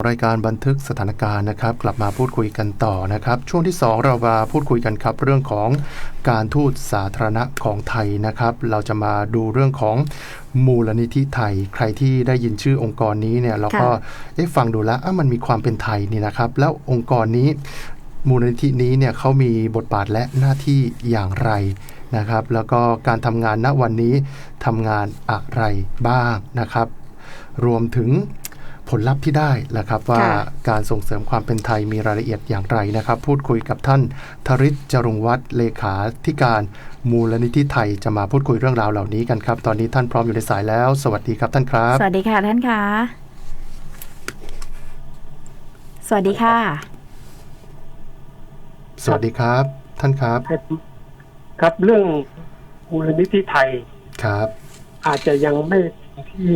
รายการบันทึกสถานการณ์นะครับ กลับมาพูดคุยกันต่อนะครับ ช่วงที่ 2 เรามาพูดคุยกันครับ เรื่องของการทูตสาธารณะของไทยนะครับ เราจะมาดูเรื่องของมูลนิธิไทย ใครที่ได้ยินชื่อองค์กรนี้เนี่ยเราก็เอ๊ะฟังดูแล้วอะมันมีความเป็นไทยนี่นะครับ แล้วองค์กรนี้มูลนิธินี้เนี่ยเขามีบทบาทและหน้าที่อย่างไรนะครับ แล้วก็การทำงานณวันนี้ทำงานอะไรบ้างนะครับรวมถึง ผลลัพธ์ที่ได้แหละครับว่าค่ะการส่งเสริมความเป็นไทยมีรายละเอียดอย่างไรนะครับ พูดคุยกับท่านธริศจรุงวัฒน์เลขาธิการมูลนิธิไทยจะมาพูดคุยเรื่องราวเหล่านี้กันครับ ตอนนี้ท่านพร้อมอยู่ในสายแล้ว สวัสดีครับท่านครับ สวัสดีค่ะท่านคะสวัสดีค่ะ สวัสดีครับ ท่านครับครับ ครับเรื่องมูลนิธิไทยครับ อาจจะยังไม่เป็นที่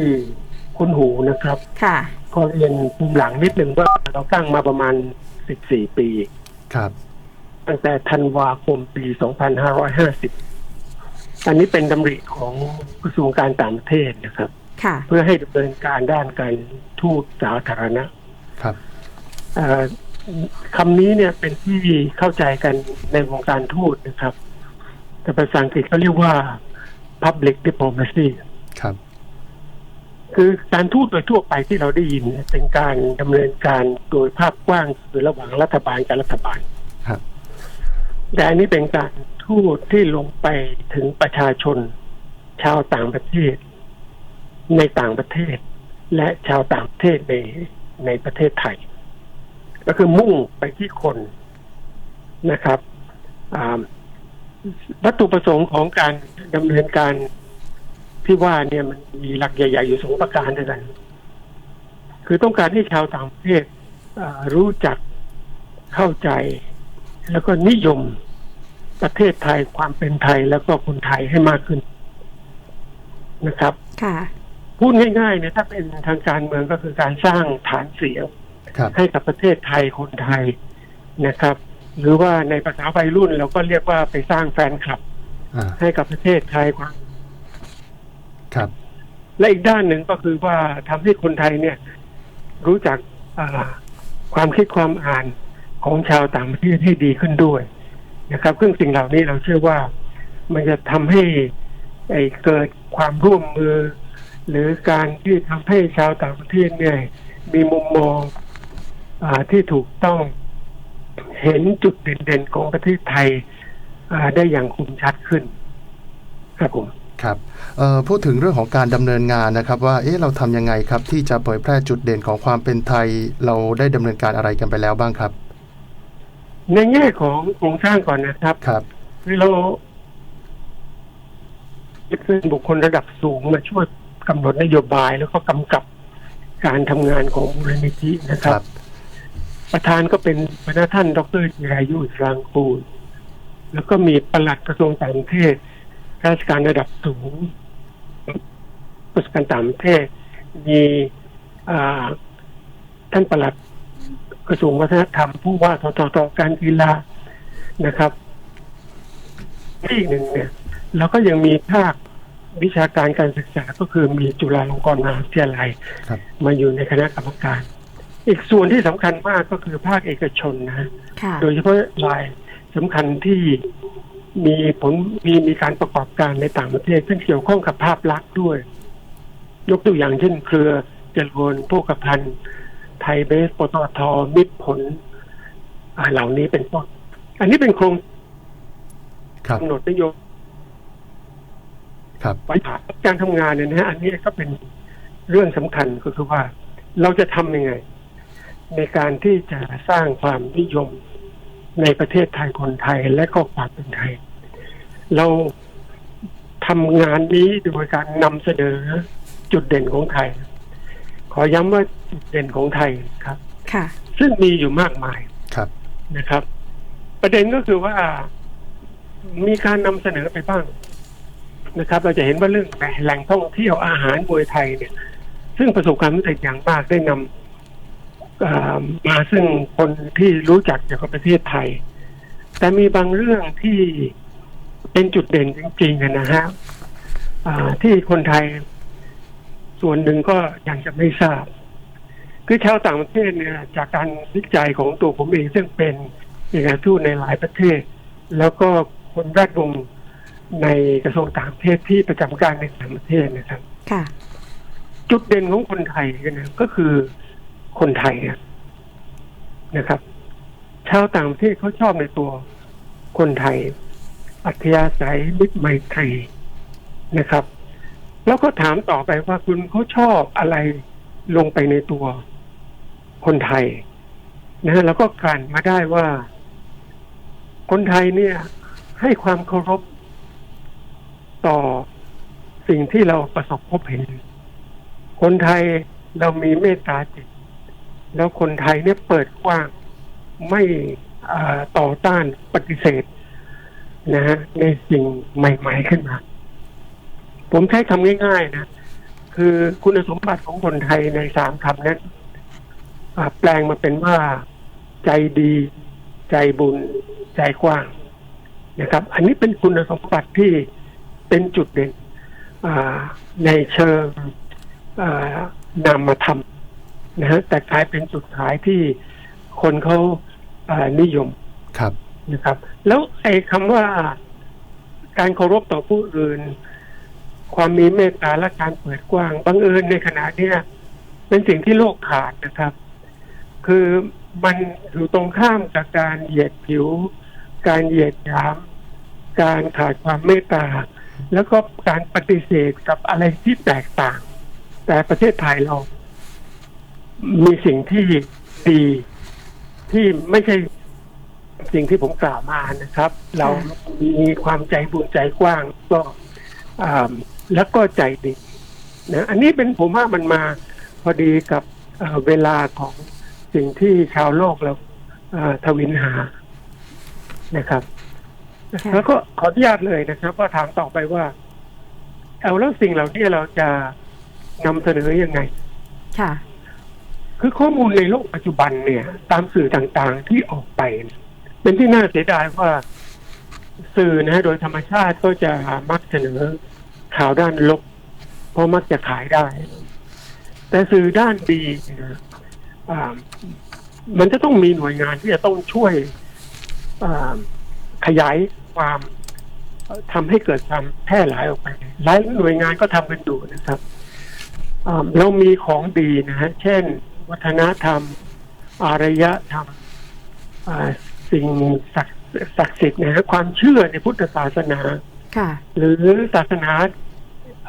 คุ้นหูนะครับค่ะก็เรียนภูมิหลังนิดหนึ่งว่าเราตั้งมาประมาณ 14 ปี ครับ ตั้งแต่ธันวาคมปี 2550 อันนี้เป็นดำริของกระทรวงการต่างประเทศนะครับ ค่ะ เพื่อให้ดำเนินการด้านการทูตสาธารณะ ครับเอ่อคำนี้เนี่ยเป็นที่เข้าใจกันในวงการทูตนะครับ แต่ภาษาอังกฤษเขาเรียกว่า public diplomacy ครับ คือการทูตโดยทั่วไปที่เราได้ยินเนี่ยเป็นการดำเนินการโดยภาพกว้างคือระหว่างรัฐบาลกับรัฐบาลครับ แต่อันนี้เป็นการทูตที่ลงไปถึงประชาชน ชาวต่างประเทศ ในต่างประเทศ และชาวต่างประเทศในในประเทศไทย ก็คือมุ่งไปที่คนนะครับอ่าวัตถุประสงค์ของการดำเนินการ ที่ว่าเนี่ยมันมีหลักใหญ่ ๆ อยู่สองประการด้วยกันคือต้องการให้ชาวต่างประเทศอ่ารู้จักเข้าใจ แล้วก็นิยมประเทศไทยความเป็นไทยแล้วก็คนไทยให้มากขึ้นนะครับ ค่ะ พูดง่ายๆเนี่ยถ้าเป็นทางการเมืองก็คือการสร้างฐานเสียงครับให้กับประเทศไทยคนไทยนะครับ หรือว่าในภาษาวัยรุ่นเราก็เรียกว่าไปสร้างแฟนคลับอ่าให้กับประเทศไทยความ ครับ และอีกด้านหนึ่งก็คือว่าทำให้คนไทยเนี่ย รู้จักความคิดความอ่านของชาวต่างประเทศให้ดีขึ้นด้วยนะครับซึ่งสิ่งเหล่านี้เราเชื่อว่ามันจะทำให้เกิดความร่วมมือ หรือการที่ทำให้ชาวต่างประเทศเนี่ยมีมุมมองอที่ถูกต้องเห็นจุดเด่นๆของประเทศไทยได้อย่างคมชัดขึ้นครับผม ครับเอ่อพูดถึงเรื่องของการดำเนินงานนะครับ ว่าเอ๊ะเราทำยังไงครับ ที่จะเผยแพร่จุดเด่นของความเป็นไทย เราได้ดำเนินการอะไรกันไปแล้วบ้างครับ ในแง่ของโครงสร้างก่อนนะครับครับคือเราเป็นบุคคลระดับสูงมาช่วยกำหนดนโยบายแล้วก็กำกับการทำงานของมูลนิธินะคครัรับบประธานก็เป็นพระท่าน ดรจิรายุอิสรางกูลแล้วก็มีปลัดกระทรวงต่างประเทศข้า ราชการระดับสูงกระทรวงการต่างประเทศมีอ่าท่านปลัดกระทรวงวัฒนธรรม ผู้ว่าทททการกีฬานะครับที่อีกหนึ่งเนี่ยเราก็ยังมีภาควิชาการการศึกษาก็คือมีจุฬาลงกรณ์มหาวิทยาลัยครับมาอยู่ในคณะกรรมการ อีกส่วนที่สำคัญมากก็คือภาคเอกชนนะค่ะโดยเฉพาะรายสำคัญที่ มีผลมีมีการประกอบการในต่างประเทศ ซึ่งเกี่ยวข้องกับภาพลักษณ์ด้วย ยกตัวอย่างเช่น เครือเจริญโภคภัณฑ์ ไทยเบสปตทมิตรผลอ่าเหล่านี้เป็นต้นอันนี้เป็นโครงครับกำหนดนโยบายครับไว้ผ่านการทำงานเนี่ยนะฮะอันนี้ก็เป็นเรื่องสำคัญก็คือว่า เราจะทำยังไง ในการที่จะสร้างความนิยมในประเทศไทยคนไทยและก็ความเป็นไทย เราทำงานนี้โดยการนำเสนอจุดเด่นของไทย ขอย้ำว่าจุดเด่นของไทยครับ ค่ะ ซึ่งมีอยู่มากมายครับนะครับ ประเด็นก็คือว่ามีการนำเสนอไปบ้างนะครับ เราจะเห็นว่าเรื่องแหล่งท่องเที่ยวอาหารมวยไทยเนี่ย ซึ่งประสบความสำเร็จอย่างมากได้นำเอ่อมาซึ่งคนที่รู้จักเกี่ยวกับประเทศไทย แต่มีบางเรื่องที่ เป็นจุดเด่นจริงๆอะนะฮะอ่าที่คนไทยส่วนหนึ่งก็ยังจะไม่ทราบ คือชาวต่างประเทศเนี่ย จากการวิจัยของตัวผมเอง ซึ่งเป็นเอกอัครราชทูตในหลายประเทศ แล้วก็คนแวดวงในกระทรวงต่างประเทศที่ประจำการในต่างประเทศนะครับค่ะจุดเด่นของคนไทยนะก็คือคนไทยอะนะครับ ชาวต่างประเทศเขาชอบในตัวคนไทย อัธยาศัยมิตรไมตรีนะครับ แล้วก็ถามต่อไปว่าคุณเขาชอบอะไรลงไปในตัวคนไทยนะฮะแล้วก็กลั่นมาได้ว่า คนไทยเนี่ย ให้ความเคารพต่อสิ่งที่เราประสบพบเห็น คนไทยเรามีเมตตาจิต แล้วคนไทยเนี่ยเปิดกว้างไม่อ่าต่อต้านปฏิเสธ นะฮะในสิ่งใหม่ ๆขึ้นมา ผมใช้คำง่าย ๆ นะ คือคุณสมบัติของคนไทยในสามคำนั้นแปลงมาเป็นว่าใจดี ใจบุญ ใจกว้างนะครับ อันนี้เป็นคุณสมบัติที่เป็นจุดเด่นในเชิงนามธรรมนะฮะแต่กลายเป็นจุดขายที่คนเขานิยมครับ นะครับ แล้วไอ้คำว่าการเคารพต่อผู้อื่น ความมีเมตตาและการเปิดกว้างบังเอิญในขณะเนี้ยเป็นสิ่งที่โลกขาดนะครับ คือมันอยู่ตรงข้ามกับการเหยียดผิว การเหยียดหยาม การขาดความเมตตา แล้วก็การปฏิเสธกับอะไรที่แตกต่าง แต่ประเทศไทยเรา มีสิ่งที่ดีที่ไม่ใช่ สิ่งที่ผมกล่าวมานะครับ เรามีความใจบุญใจกว้างก็อ่าแล้วก็ใจดีนะอันนี้เป็นผมว่ามันมาพอดีกับเอ่อเวลาของสิ่งที่ชาวโลกเราเอ่อทวินหานะครับค่ะแล้วก็ขออนุญาตเลยนะครับว่าถามต่อไปว่า เอาแล้วสิ่งเหล่านี้เราจะนำเสนอยังไง ค่ะ คือข้อมูลในโลกปัจจุบันเนี่ย ตามสื่อต่างๆที่ออกไป เป็นที่น่าเสียดายว่าสื่อนะฮะโดยธรรมชาติก็จะมักเสนอข่าวด้านลบ เพราะมักจะขายได้ แต่สื่อด้านดีนี่ยอ่ามันจะต้องมีหน่วยงานที่จะต้องช่วยขยายความทำให้เกิดความแพร่หลายออกไปหลายหน่วยงานก็ทำกันอยู่นะครับอ่าเรามีของดีนะฮะ เช่น วัฒนธรรม อารยธรรมอ่า สิ่งศักดิ์ศักดิ์สิทธิ์นะฮะความเชื่อในพุทธศาสนาค่ะหรือศาสนา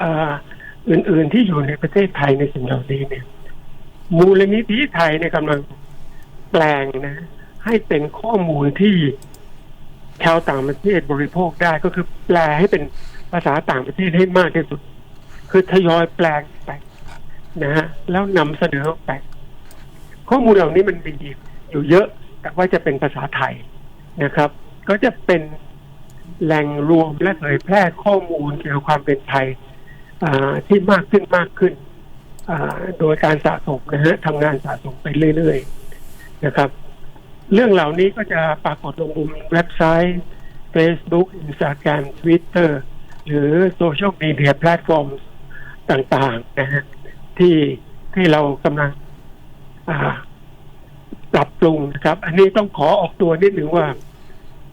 อ่าอื่น ๆที่อยู่ในประเทศไทยในสิ่งเหล่านี้เนี่ย มูลนิธิไทยเนี่ยกำลังแปลงนะ ให้เป็นข้อมูลที่ชาวต่างประเทศบริโภคได้ก็คือแปลให้เป็นภาษาต่างประเทศให้มากที่สุด คือทยอยแปลงไปนะฮะแล้วนำเสนอออกไป ข้อมูลเหล่านี้มันมีอยู่เยอะ แต่ว่าจะเป็นภาษาไทยนะครับ ก็จะเป็นแหล่งรวมและเผยแพร่ข้อมูลเกี่ยวกับความเป็นไทยที่มากขึ้นมากขึ้นโดยการสะสมนะฮะทำงานสะสมไปเรื่อยๆนะครับ เรื่องเหล่านี้ก็จะปรากฏลงบนเว็บไซต์ Facebook Instagram Twitter หรือโซเชียลมีเดียแพลตฟอร์มต่างๆนะฮะที่ที่เรากำลัง ปรับปรุงนะครับ อันนี้ต้องขอออกตัวนิดหนึ่งว่า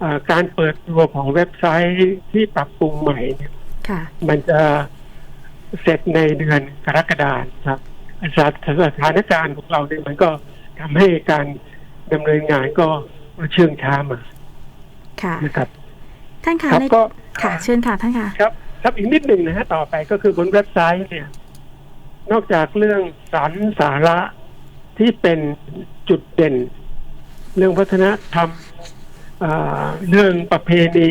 อ่าการเปิดตัวของเว็บไซต์ที่ปรับปรุงใหม่เนี่ยค่ะมันจะเสร็จในเดือนกรกฎาคมครับสถานสถานการณ์ของเราเนี่ยมันก็ทำให้การดำเนินงานก็เชื่องช้ามาค่ะนะครับท่านคะครับในก็ค่ะเชิญค่ะท่านค่ะครับ ครับอีกนิดหนึ่งนะฮะต่อไปก็คือบนเว็บไซต์เนี่ย นอกจากเรื่องสารสาระที่เป็นจุดเด่น เรื่องวัฒนธรรมอ่าเรื่องประเพณี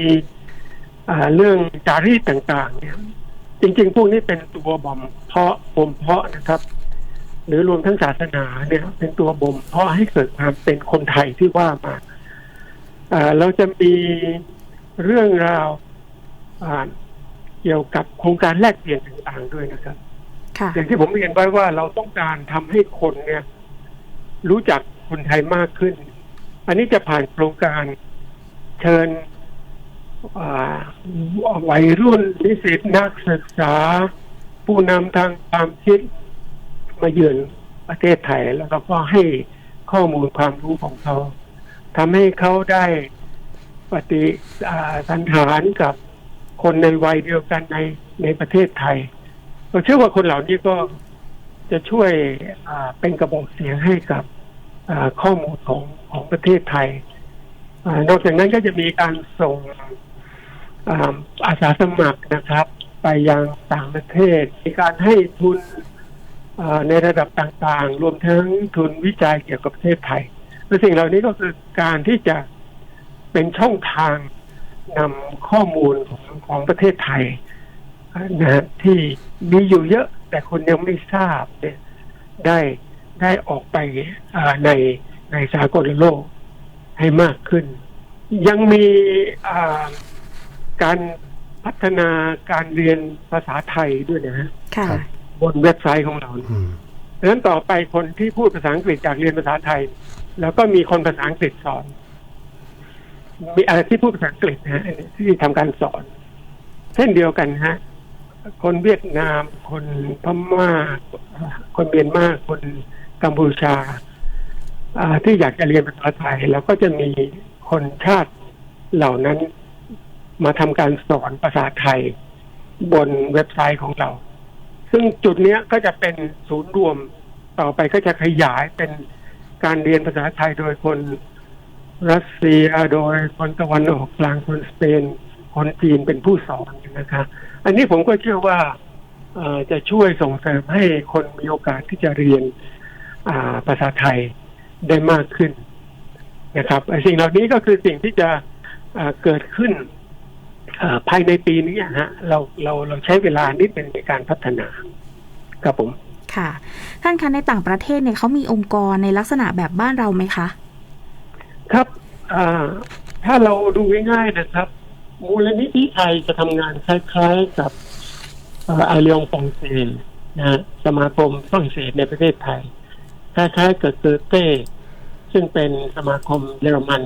อ่าเรื่องจารีตต่างๆ เนี่ย จริง ๆ พวกนี้เป็นตัวบ่มเพาะบ่มเพาะนะครับ หรือรวมทั้งศาสนาเนี่ย เป็นตัวบ่มเพาะให้เกิดความเป็นคนไทยที่ว่ามาอ่าเราจะมีเรื่องราวอ่าเกี่ยวกับโครงการแลกเปลี่ยนต่างๆด้วยนะครับค่ะอย่างที่ผมเรียนไว้ว่าเราต้องการทำให้คนเนี่ย รู้จักคนไทยมากขึ้น อันนี้จะผ่านโครงการเชิญวัยรุ่นนิสิตนักศึกษา ผู้นำทางความคิดมาเยือนประเทศไทย แล้วเราก็ให้ข้อมูลความรู้ของเขาทำให้เขาได้ปฏิสันฐานกับคนในวัยเดียวกันในในประเทศไทยเราเชื่อว่าคนเหล่านี้ก็จะช่วยเป็นกระบอกเสียงให้กับ ข้อมูลของของประเทศไทยอนอกจากนั้นก็จะมีการส่งอาสาสมัครนะครับ ไปยังต่างประเทศ มีการให้ทุนในระดับต่างๆ รวมทั้งทุนวิจัยเกี่ยวกับประเทศไทยและสิ่งเหล่านี้ก็คือการที่จะเป็นช่องทางนำข้อมูลของของประเทศไทยนะฮะที่มีอยู่เยอะแต่คนยังไม่ทราบเนี่ยได้ ได้ออกไปอ่าในในสากลโลกให้มากขึ้น ยังมีอ่าการพัฒนาการเรียนภาษาไทยด้วยนะฮะค่ะครับบนเว็บไซต์ของเราอืมดังนั้นต่อไปคนที่พูดภาษาอังกฤษจากเรียนภาษาไทย แล้วก็มีคนภาษาอังกฤษสอน มีอะไรที่พูดภาษาอังกฤษนะฮะที่ทำการสอน เช่นเดียวกันฮะ คนเวียดนาม คนพม่า คนเมียนมาคน กัมพูชาที่อยากจะเรียนภาษาไทยแล้วก็จะมีคนชาติเหล่านั้นมาทำการสอนภาษาไทยบนเว็บไซต์ของเรา ซึ่งจุดนี้ก็จะเป็นศูนย์รวมต่อไปก็จะขยายเป็นการเรียนภาษาไทยโดยคนรัสเซียโดยคนตะวันออกกลางคนสเปน คนจีนเป็นผู้สอนนะคะอันนี้ผมก็เชื่อว่าจะช่วยส่งเสริมให้คนมีโอกาสที่จะเรียน ภาษาไทยได้มากขึ้นนะครับไอ้สิ่งเหล่านี้ก็คือสิ่งที่จะอ่าเกิดขึ้นอ่าภายในปีนี้อะฮะเราเราเราใช้เวลานิดเป็นงในการพัฒนาครับผม ค่ะท่านคะในต่างประเทศเนี่ยเขามีองค์กรในลักษณะแบบบ้านเราไหมคะ ครับอ่าถ้าเราดูง่ายๆนะครับ มูลนิธิไทยจะทำงานคล้ายๆกับอาเลียงฟองเซนนะฮะสมาคมฝรั่งเศสในประเทศไทย คล้ายๆกับเกอเต้ซึ่งเป็นสมาคมเยอรมัน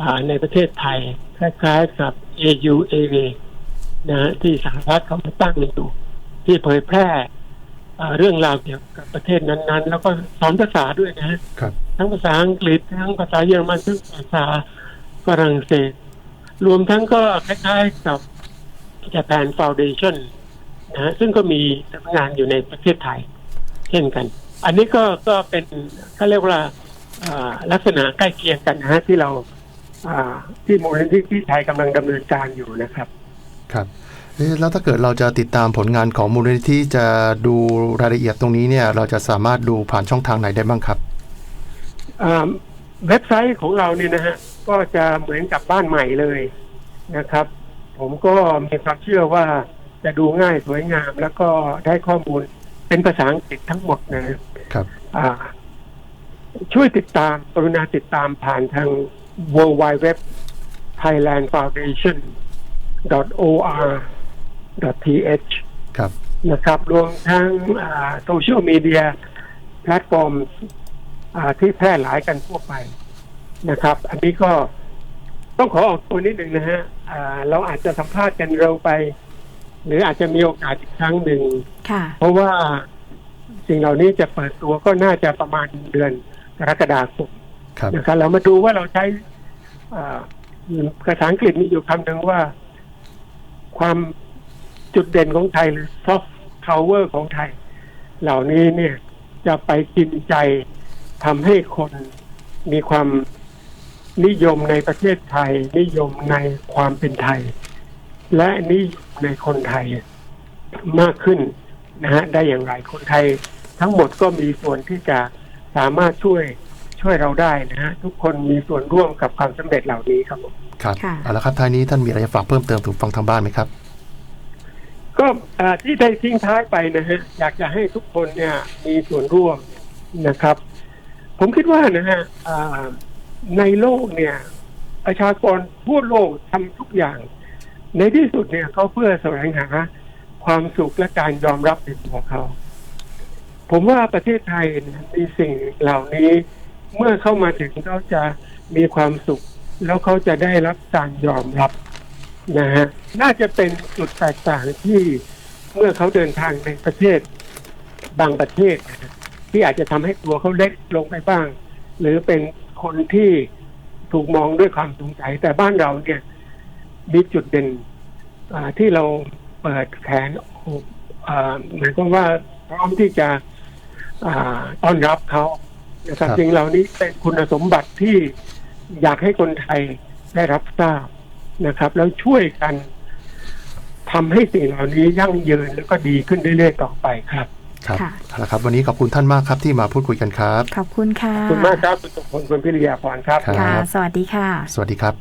อ่าในประเทศไทย คล้ายๆกับ AUAV นะฮะที่สหรัฐเขามาตั้งอยู่ที่เผยแพร่อ่าเรื่องราวเกี่ยวกับประเทศนั้นๆ แล้วก็สอนภาษาด้วยนะฮะครับทั้งภาษาอังกฤษทั้งภาษาเยอรมันทั้งภาษาฝรั่งเศส รวมทั้งก็คล้ายๆกับ Japan Foundation นะฮะซึ่งก็มีสำนักงานอยู่ในประเทศไทย เช่นกัน อันนี้ก็ก็เป็นเขาเรียกว่าอ่าลักษณะใกล้เคียงกันนะฮะที่เราอ่าที่มูลนิธิที่ไทยกำลังดำเนินการอยู่นะครับ ครับเอ๊ะแล้วถ้าเกิดเราจะติดตามผลงานของมูลนิธิจะดูรายละเอียดตรงนี้เนี่ย เราจะสามารถดูผ่านช่องทางไหนได้บ้างครับอ่าเว็บไซต์ของเราเนี่ยนะฮะก็จะเหมือนกับบ้านใหม่เลยนะครับ ผมก็มีความเชื่อว่าจะดูง่ายสวยงาม แล้วก็ได้ข้อมูลเป็นภาษาอังกฤษทั้งหมดนะครับ อ่าช่วยติดตามกรุณาติดตามผ่านทาง w w w thailand foundation or th ครับนะครับรวมทั้งโซเชียลมีเดียแพลตฟอร์มอ่าที่แพร่หลายกันทั่วไปนะครับ อันนี้ก็ต้องขอออกตัวนิดหนึ่งนะฮะอ่าเราอาจจะสัมภาษณ์กันเร็วไป หรืออาจจะมีโอกาสอีกครั้งหนึ่งค่ะเพราะว่า สิ่งเหล่านี้จะเปิดตัวก็น่าจะประมาณเดือนกรกฎาคมครับนะครับ เรามาดูว่าเราใช้อ่าภาษาอังกฤษมีอยู่คำหนึ่งว่า ความจุดเด่นของไทยหรือ soft power ของไทย เหล่านี้เนี่ยจะไปกินใจทำให้คนมีความนิยมในประเทศไทย นิยมในความเป็นไทย และนิยมในคนไทยมากขึ้น นะฮะได้อย่างไรคนไทยทั้งหมดก็มีส่วนที่จะสามารถช่วยช่วยเราได้นะฮะทุกคนมีส่วนร่วมกับความสำเร็จเหล่านี้ครับผมครับค่ะเอาละครับท้ายนี้ท่านมีอะไรจะฝากเพิ่มเติมถึงฟังทางบ้านไหมครับ ก็อ่าที่ได้ทิ้งท้ายไปนะฮะอยากจะให้ทุกคนเนี่ยมีส่วนร่วมนะครับ ผมคิดว่านะฮะอ่าในโลกเนี่ย ประชากรทั่วโลกทำทุกอย่าง ในที่สุดเนี่ยเขาเพื่อแสวงหา ความสุขและการยอมรับในตัวเขา ผมว่าประเทศไทยมีสิ่งเหล่านี้ เมื่อเข้ามาถึงเขาจะมีความสุข แล้วเขาจะได้รับการยอมรับนะฮะน่าจะเป็นจุดแตกต่างที่เมื่อเขาเดินทางในประเทศบางประเทศ ที่อาจจะทำให้ตัวเขาเล็กลงไปบ้าง หรือเป็นคนที่ถูกมองด้วยความสงสัยแต่บ้านเราเนี่ยมีจุดเด่นที่เรา เปิดแขนโอบอ่าหมายความว่าพร้อมที่จะอ่าต้อนรับเขานะครับครับสิ่งเหล่านี้เป็นคุณสมบัติที่อยากให้คนไทยได้รับทราบนะครับ แล้วช่วยกันทำให้สิ่งเหล่านี้ยั่งยืนแล้วก็ดีขึ้นเรื่อยๆต่อไปครับครับค่ะเอาละครับ วันนี้ขอบคุณท่านมากครับที่มาพูดคุยกันครับ ขอบคุณค่ะ ขอบคุณมากครับคุณสุพลคุณพิริยาพรครับครับ ค่ะ สวัสดีค่ะ สวัสดีครับ